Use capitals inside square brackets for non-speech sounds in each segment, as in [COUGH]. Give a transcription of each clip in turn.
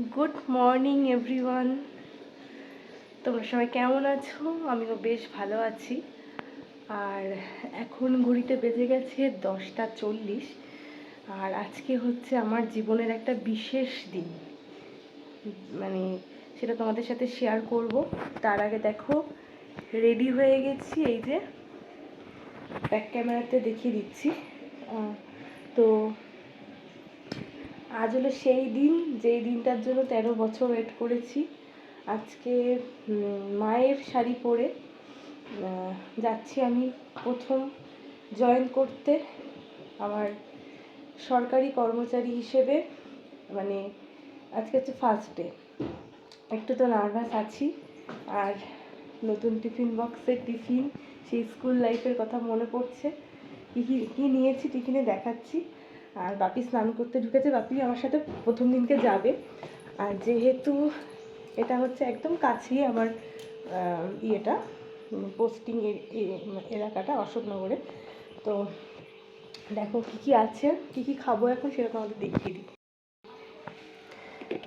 Good morning everyone তোমরা সবাই কেমন আছো? আমিও বেশ ভালো আছি। আর এখন ঘড়িতে বেজে গেছে দশটা চল্লিশ। আর আজকে হচ্ছে আমার জীবনের একটা বিশেষ দিন। মানে সেটা তোমাদের সাথে শেয়ার করব। তার আগে দেখো রেডি হয়ে গেছি এই যে ব্যাক ক্যামেরাতে দেখিয়ে দিচ্ছি। তো আজ হলো সেই দিন, যেই দিনটার জন্য তেরো বছর ওয়েট করেছি। আজকে মায়ের শাড়ি পরে যাচ্ছি আমি প্রথম জয়েন করতে। আমার সরকারি কর্মচারী হিসেবে মানে আজকে হচ্ছে ফার্স্ট ডে একটু তো নার্ভাস আছি, আর নতুন টিফিন বক্সের টিফিন, সেই স্কুল লাইফের কথা মনে পড়ছে। কী কী কী নিয়েছি, টিফিনে দেখাচ্ছি। আর বাপি স্নান করতে ঢুকেছে। বাপি আমার সাথে প্রথম দিনকে যাবে। আর যেহেতু এটা হচ্ছে একদম কাছেই আমার ইয়েটা পোস্টিং এলাকাটা অশোকনগরে। তো দেখো কী কী আছে, কী কী খাব এখন সেটা তোমাদের দেখিয়ে দিই।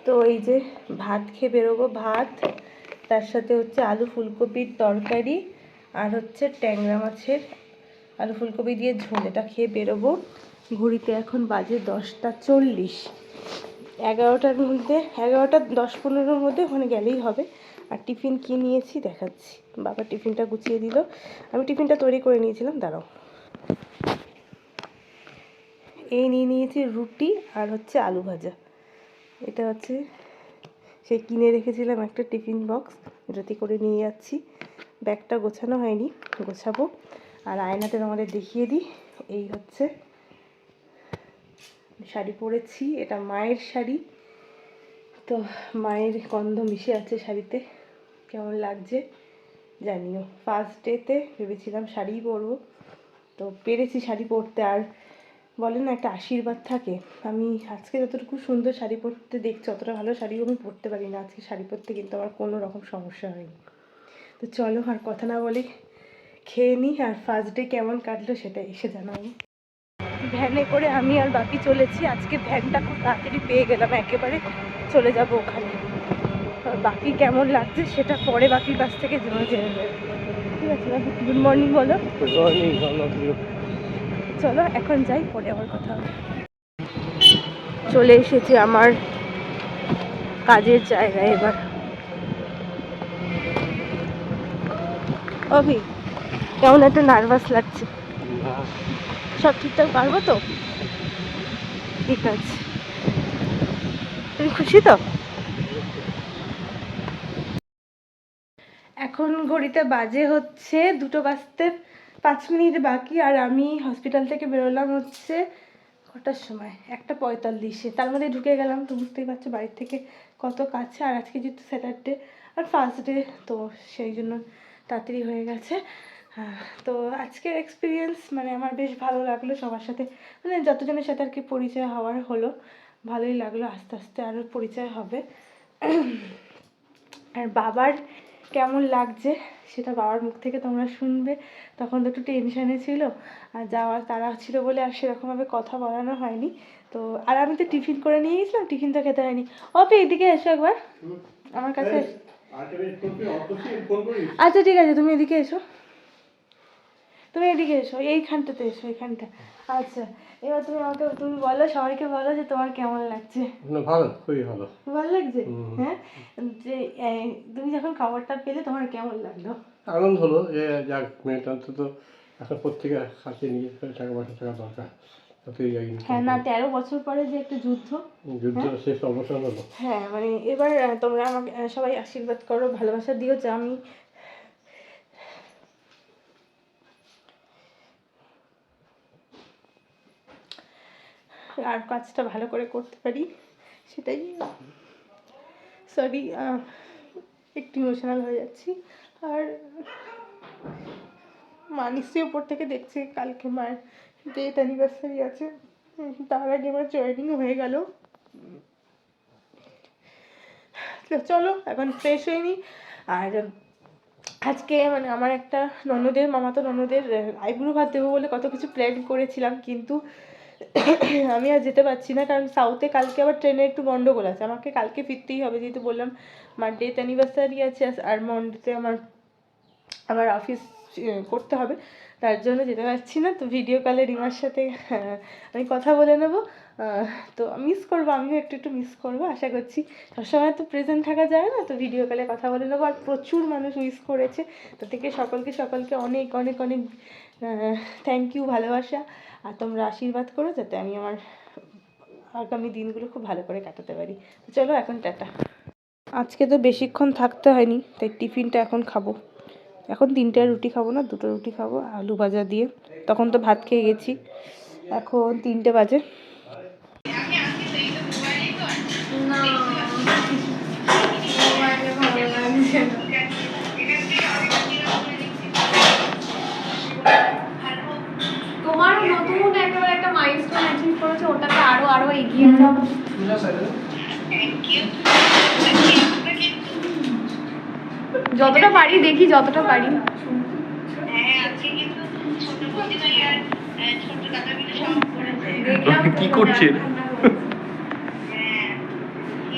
তো এই যে ভাত খেয়ে বেরোবো। ভাত, তার সাথে হচ্ছে আলু ফুলকপির তরকারি আর হচ্ছে ট্যাংরা মাছের আলু ফুলকপি দিয়ে ঝোল এটা খেয়ে বেরোবো। ঘড়িতে এখন বাজে দশটা চল্লিশ। এগারোটার মধ্যে, এগারোটা দশ পনেরোর মধ্যে ওখানে গেলেই হবে। আর টিফিন কী নিয়েছি দেখাচ্ছি। বাবা টিফিনটা গুছিয়ে দিল। আমি টিফিনটা তৈরি করে নিয়েছিলাম, দাঁড়াও। এই নিয়ে নিয়েছি রুটি আর হচ্ছে আলু ভাজা। এটা হচ্ছে, সেই কিনে রেখেছিলাম একটা টিফিন বক্স, এটাতে করে নিয়ে যাচ্ছি। ব্যাগটা গোছানো হয়নি, গোছাবো। আর আয়নাতে আমাদের দেখিয়ে দিই। এই হচ্ছে শাড়ি পরেছি, এটা মায়ের শাড়ি। তো মায়ের গন্ধ মিশে আছে শাড়িতে, কেমন লাগছে জানিও। ফার্স্ট ডেতে ভেবেছিলাম শাড়িই পরবো, তো পেরেছি শাড়ি পরতে। আর বলে না, একটা আশীর্বাদ থাকে। আমি আজকে যতটুকু সুন্দর শাড়ি পরতে দেখছি, অতটা ভালো শাড়িও আমি পরতে পারি না আজকে শাড়ি পরতে, কিন্তু আমার কোনো রকম সমস্যা হয়নি। তো চলো আর কথা না বলে খেয়ে নিই আর ফার্স্ট ডে কেমন কাটলো সেটা এসে জানাব ভ্যানে করে আমি আর বাপি চলেছি। আজকে ভ্যানটা খুব তাড়াতাড়ি পেয়ে গেলাম একেবারে চলে যাব ওখানে। আর বাকি কেমন লাগছে সেটা পরে বাকির কাছ থেকে জেনে জেনে নেব। ঠিক আছে গুড মর্নিং বলো। চলো এখন যাই পরে আবার কথা হবে। চলে এসেছি আমার কাজের জায়গায় এবার। অভি কেমন একটা নার্ভাস লাগছে? সব ঠিকঠাক পারব তো? ঠিক আছে। তুমি খুশি তো? এখন ঘড়িতে বাজে হচ্ছে দুটো বাজতে পাঁচ মিনিট বাকি, আর আমি হসপিটাল থেকে বেরোলাম হচ্ছে কটার সময়? একটা পঁয়তাল্লিশে। তার মধ্যে ঢুকে গেলাম, তো বুঝতেই পারছ বাড়ির থেকে কত কাছে, আর আজকে যেহেতু স্যাটারডে আর ফার্স্ট ডে তো সেই জন্য তাড়াতাড়ি হয়ে গেছে। তো আজকের এক্সপিরিয়েন্স মানে আমার বেশ ভালো লাগল সবার সাথে। মানে যতজনের সাথে আর কি পরিচয় হওয়ার হলো ভালোই লাগল আস্তে আস্তে আরও পরিচয় হবে। আর বাবার কেমন লাগছে সেটা বাবার মুখ থেকে তোমরা শুনবে। তখন তো একটু টেনশানে ছিল আর যাওয়ার তারা ছিল বলে আর সেরকমভাবে কথা বলানো হয়নি। তো আর আমি তো টিফিন করে নিয়ে গেছিলাম টিফিন তো খেতে হয়নি। অপি এদিকে এসো একবার। আমার কাছে। আচ্ছা ঠিক আছে তুমি এদিকে এসো। তুমি এদিকে এসো এইখানটাতে এসো এইখানটা। আচ্ছা এবার তুমি আমাকে তুমি বলো সবাইকে বলো যে তোমার কেমন লাগছে। না ভালো খুবই ভালো। ভালো লাগছে? হ্যাঁ? যে তুমি যখন খবরটা পেলে তোমার কেমন লাগল? আনন্দ হলো যে যাক মেয়েটা অন্তত এখন প্রত্যেকে কাছে নিয়ে টাকা পয়সা টাকা দরকার। হ্যাঁ না তেরো বছর পরে যে একটা যুদ্ধ যুদ্ধ শেষ অবসর হলো। হ্যাঁ মানে এবার তোমরা আমাকে সবাই আশীর্বাদ করো ভালোবাসা দিও যে আমি আর কাজটা ভালো করে করতে পারি, সেটাই। সরি একটু ইমোশনাল হয়ে যাচ্ছি। আর মা নিশ্চয়ই ওপর থেকে দেখছে কালকে মায়ের ডেট অ্যানিভার্সারি আছে। তার আগে আমার জয়েনিং হয়ে গেল। তো চলো, এখন ফ্রেশ হয়ে নিই আর আজকে মানে আমার একটা ননদের, মামাতো ননদের আইবুড়ো ভাত দেবো বলে কত কিছু প্ল্যান করেছিলাম, কিন্তু আমি আর যেতে পারছি না কারণ সাউথে কালকে আবার ট্রেনে একটু গন্ডগোল আছে। আমাকে কালকে ফিরতেই হবে যেহেতু বললাম আমার ডেথ অ্যানিভার্সারি আছে আর মন্ডেতে আমার আমার অফিস করতে হবে। তার জন্য যেতে পারছি না তো ভিডিও কলে রিমার সাথে আহ, আমি কথা বলে নেব। তো মিস করব, আমিও একটু একটু মিস করব, আশা করছি। সবসময় তো প্রেজেন্ট থাকা যায় না, তো ভিডিও কলে কথা বলে নেব। আর প্রচুর মানুষ উইস করেছে, তো থেকে সকলকে সকলকে অনেক অনেক অনেক থ্যাংক ইউ ভালোবাসা। আর তোমরা আশীর্বাদ করো, যাতে আমি আমার আগামী দিনগুলো খুব ভালো করে কাটাতে পারি। চলো, এখন টাটা। আজকে তো বেশিক্ষণ থাকতে হয়নি, তাই টিফিনটা এখন খাব। এখন তিনটে রুটি খাব না, দুটো রুটি খাব, আলু ভাজা দিয়ে। তখন তো ভাত খেয়ে গেছি। এখন তিনটে বাজে। তোমারও নতুন একেবারে একটা মাইলস্টোন অ্যাচিভ করেছ ওটাতে আরও আরও এগিয়ে যাও। যতটা পারি দেখি যতটা পারি। কি করছে?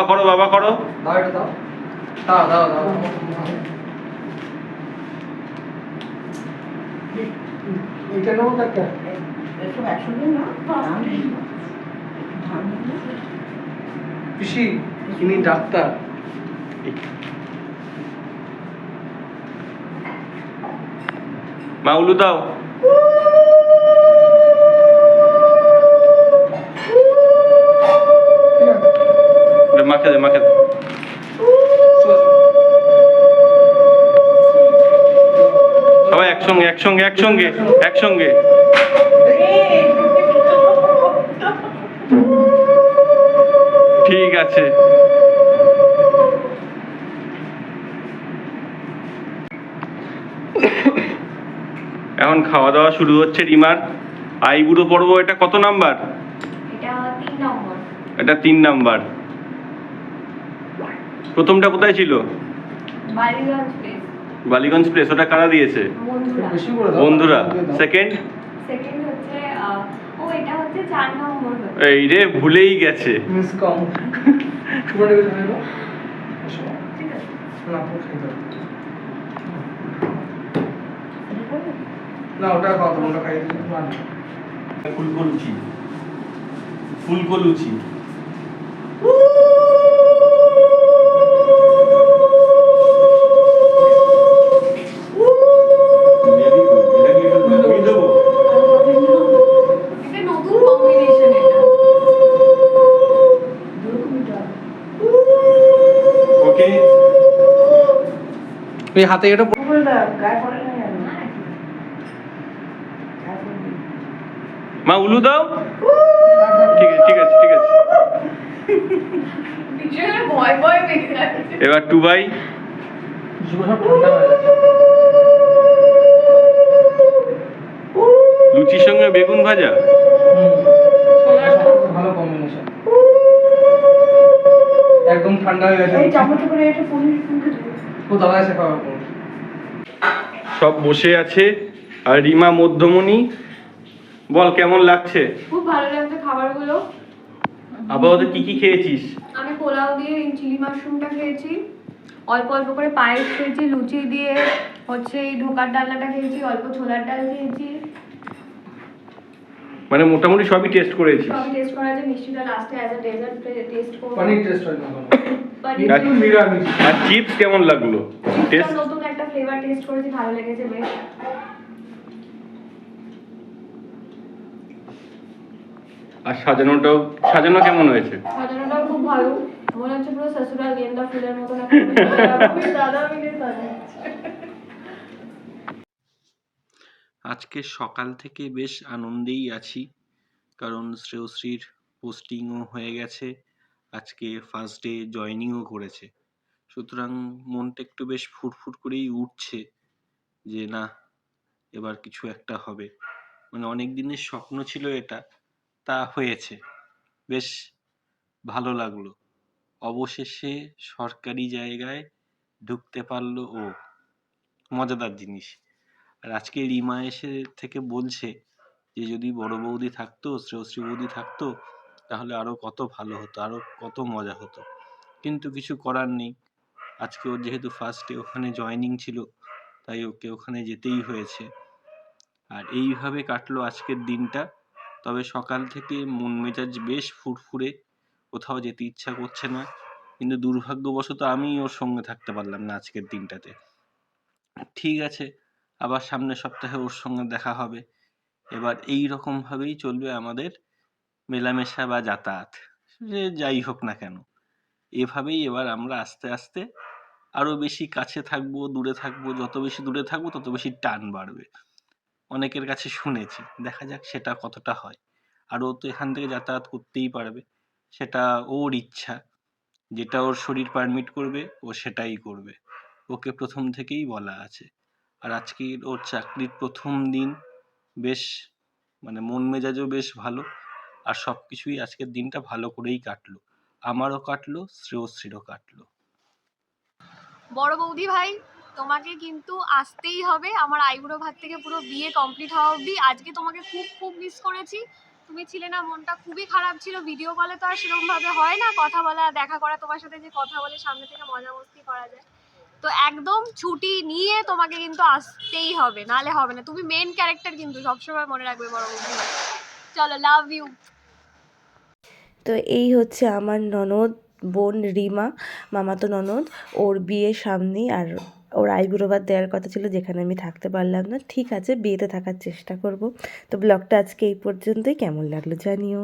বাবা করো বাবা করো। পিসি ইনি ডাক্তার। মা উলু দাও। মাকে দে মাকে দে সবাই একসঙ্গে একসঙ্গে একসঙ্গে একসঙ্গে। ঠিক আছে। এখন খাওয়া দাওয়া শুরু হচ্ছে রিমার। আইবুড়ো পর্ব এটা কত নাম্বার? এটা তিন এটা তিন নাম্বার। প্রথমটা কোথায় ছিল? বালিগঞ্জ প্লেস ওটা কারা দিয়েছে? বন্ধুরা। বেশি করে দাও। বন্ধুরা। সেকেন্ড সেকেন্ড হচ্ছে আহ, ও এটা হচ্ছে চার নম্বর হচ্ছে। এই রে ভুলেই গেছে। না ওটা কত ওটা খাই ফুলকো লুচি। ফুলকো লুচি। এই হাতে এটা মা উলু দাও। ঠিক আছে ঠিক আছে ঠিক আছে। এবার টু বাই লুচির সঙ্গে বেগুন ভাজা? ভালো কম্বিনেশন। একদম ঠান্ডা হয়ে গেছে সব বসে আছে আর রিমা মধ্যমণি বল কেমন লাগছে? খুব ভালো লাগছে খাবারগুলো। আপাতত কি কি খেয়েছিস? আমি পোলাও দিয়ে চিলি মাশরুমটা খেয়েছি অল্প অল্প করে পায়েস খেয়েছি লুচি দিয়ে হচ্ছে এই ঢোকার ডালনাটা খেয়েছি অল্প ছোলার ডাল খেয়েছি। মানে মোটামুটি সবই টেস্ট করেছি সবই টেস্ট করা আছে মিষ্টিটা লাস্টে অ্যাজ আ ডেজার্ট টেস্ট করব। পানির টেস্ট হয় না আর- চিপস কেমন লাগল? টেস্ট নতুন একটা ফ্লেভার টেস্ট করেছি ভালো লেগেছে বেশ। আর সাজানোটাও সাজানো কেমন হয়েছে? সাজানোটাও খুব ভালো। মনে হচ্ছে পুরো শ্বশুরাল গেন্দা ফুলের একটা [LAUGHS] দাদা মিলে আজকে সকাল থেকে বেশ আনন্দেই আছি কারণ শ্রেয়শ্রীর পোস্টিংও হয়ে গেছে। আজকে ফার্স্ট ডে জয়েনিংও করেছে। সুতরাং মনটা একটু বেশ ফুরফুর করেই উঠছে যে, না, এবার কিছু একটা হবে। মানে অনেক দিনের স্বপ্ন ছিল এটা, তা হয়েছে। বেশ ভালো লাগল। অবশেষে সরকারি জায়গায় ঢুকতে পারল ও। মজাদার জিনিস। আর আজকে রিমা এসে থেকে বলছে যে, যদি বড় বৌদি থাকতো শ্রেয়শ্রী বৌদি থাকতো তাহলে আরও কত ভালো হতো, আরও কত মজা হতো। কিন্তু কিছু করার নেই। আজকে ওর যেহেতু ফার্স্টে ওখানে জয়েনিং ছিল, তাই ওকে ওখানে যেতেই হয়েছে। আর এইভাবে কাটলো আজকের দিনটা। তবে সকাল থেকে মন মেজাজ বেশ ফুরফুরে। কোথাও যেতে ইচ্ছা করছে না। কিন্তু দুর্ভাগ্যবশত আমি ওর সঙ্গে থাকতে পারলাম না আজকের দিনটাতে। ঠিক আছে, আবার সামনের সপ্তাহে ওর সঙ্গে দেখা হবে। এবার এই রকম ভাবেই চলবে আমাদের মেলামেশা বা যাতায়াত, সে যাই হোক না কেন। এভাবেই এবার আমরা আস্তে আস্তে আরও বেশি কাছে থাকব, দূরে থাকব, যত বেশি দূরে থাকব তত বেশি টান বাড়বে। অনেকের কাছে শুনেছি, দেখা যাক সেটা কতটা হয়। আর ও তো এখান থেকে যাতায়াত করতেই পারবে, সেটা ওর ইচ্ছা, যেটা ওর শরীর পারমিট করবে, ও সেটাই করবে। ওকে প্রথম থেকেই বলা আছে। আর আজকে ওর চাকরির প্রথম দিন বেশ মানে মন মেজাজও বেশ ভালো। আর সব কিছুই আজকের দিনটা ভালো করেই কাটলো। আমারও কাটলো, শ্রেয়শ্রীরও কাটলো। বড় বৌদি ভাই, তোমাকে কিন্তু আসতেই হবে। আমার আইবুড়ো ভাত থেকে পুরো বিয়ে কমপ্লিট হওয়া অবধি। আজকে তোমাকে খুব খুব মিস করেছি। তুমি ছিলে না, মনটা খুবই খারাপ ছিল। ভিডিও কলে তো আর সেরকম ভাবে হয় না কথা বলা, দেখা করা, তোমার সাথে যে কথা বলে সামনে থেকে মজা মস্তি করা যায়। তো একদম ছুটি নিয়ে তোমাকে কিন্তু আসতেই হবে। নালে হবে না। তুমি মেন ক্যারেক্টার কিন্তু সবসময় মনে রাখবে বড় বৌদি ভাই। চলো লাভ ইউ তো এই হচ্ছে আমার ননদ, বোন রিমা, মামাতো ননদ, ওর বিয়ে সামনেই আর ওর আইবুড়ো দেওয়ার কথা ছিল যেখানে আমি থাকতে পারলাম না। ঠিক আছে, বিয়েতে থাকার চেষ্টা করব। তো ব্লগটা আজকে এই পর্যন্তই। কেমন লাগল জানিও।